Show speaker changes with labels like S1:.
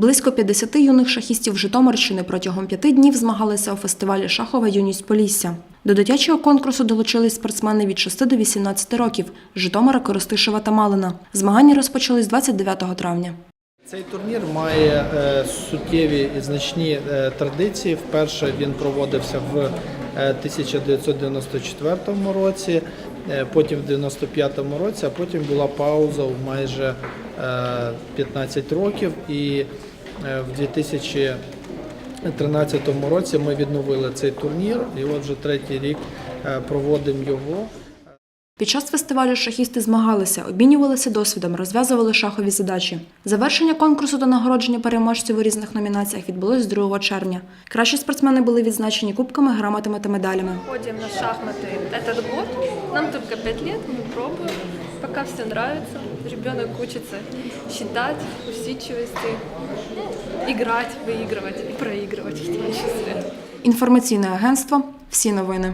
S1: Близько 50 юних шахістів Житомирщини протягом п'яти днів змагалися у фестивалі Шахова юність Полісся. До дитячого конкурсу долучились спортсмени від 6 до 18 років Житомира, Коростишева та Малина. Змагання розпочались 29 травня.
S2: Цей турнір має е, суттєві і значні е, традиції. Вперше він проводився в е, 1994 році, е, потім в 95 році, а потім була пауза в майже е, 15 років. І в 2013 році ми відновили цей турнір, і от вже третій рік е, проводимо його.
S1: Під час фестивалю шахісти змагалися, обмінювалися досвідом, розв'язували шахові задачі. Завершення конкурсу та нагородження переможців у різних номінаціях відбулось 2 червня. Кращі спортсмени були відзначені кубками, грамотами та медалями.
S3: Ходим на шахматы этот год. Нам только 5 лет, мы пробуем. Пока все нравится. Ребенок учится считать, усидчивости, ну, играть, выигрывать и проигрывать в том числе.
S1: Інформаційне агентство. Всі новини.